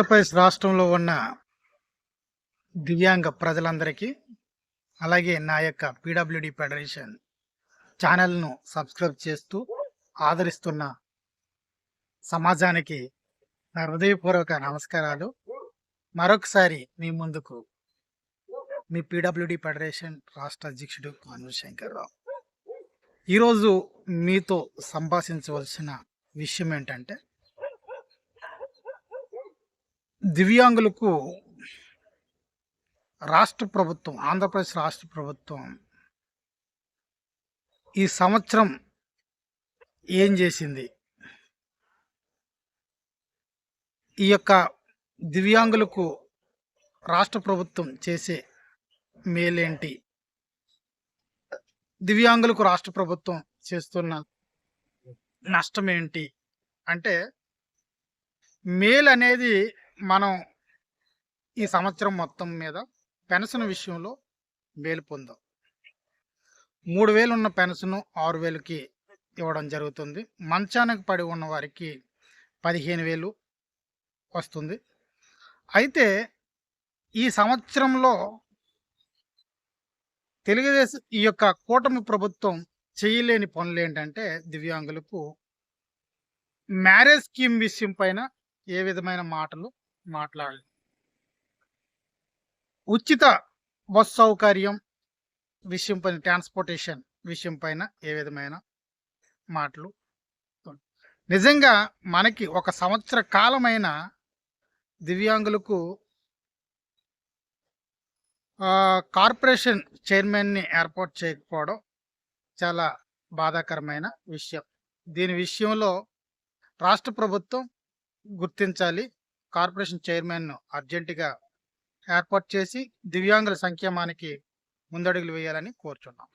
ఆంధ్రప్రదేశ్ రాష్ట్రంలో ఉన్న దివ్యాంగ ప్రజలందరికీ అలాగే నా యొక్క పీడబ్ల్యూడి ఫెడరేషన్ ఛానల్ను సబ్స్క్రైబ్ చేస్తూ ఆదరిస్తున్న సమాజానికి నా హృదయపూర్వక నమస్కారాలు. మరొకసారి మీ ముందుకు మీ పీడబ్ల్యూడి ఫెడరేషన్ రాష్ట్ర అధ్యక్షుడు కాను శంకర్రావు. ఈరోజు మీతో సంభాషించవలసిన విషయం ఏంటంటే దివ్యాంగులకు రాష్ట్ర ప్రభుత్వం ఆంధ్రప్రదేశ్ రాష్ట్ర ప్రభుత్వం ఈ సంవత్సరం ఏం చేసింది? ఈ యొక్క దివ్యాంగులకు రాష్ట్ర ప్రభుత్వం చేసే మేలేంటి? దివ్యాంగులకు రాష్ట్ర ప్రభుత్వం చేస్తున్న నష్టం ఏంటి? అంటే మేల్ అనేది మనం ఈ సంవత్సరం మొత్తం మీద పెన్షన్ విషయంలో మేలు పొందాం. మూడు వేలు ఉన్న పెన్షన్ ఆరు వేలకి ఇవ్వడం జరుగుతుంది. మంచానికి పడి ఉన్న వారికి పదిహేను వేలు వస్తుంది. అయితే ఈ సంవత్సరంలో తెలుగుదేశం ఈ యొక్క కూటమి ప్రభుత్వం చేయలేని పనులు ఏంటంటే దివ్యాంగులకు మ్యారేజ్ స్కీమ్ విషయం పైన ఏ విధమైన మాటలు మాట్లాడాలి ఉచిత బస్ సౌకర్యం విషయం పైన ట్రాన్స్పోర్టేషన్ విషయం పైన ఏ విధమైన మాటలు నిజంగా మనకి ఒక సంవత్సర కాలమైన దివ్యాంగులకు కార్పొరేషన్ చైర్మన్ని ఏర్పాటు చేయకపోవడం చాలా బాధాకరమైన విషయం. దీని విషయంలో రాష్ట్ర ప్రభుత్వం గుర్తించాలి కార్పొరేషన్ చైర్మన్ను అర్జెంటుగా ఏర్పాటు చేసి దివ్యాంగుల సంక్షేమానికి ముందడుగులు వేయాలని కోరుచున్నాం.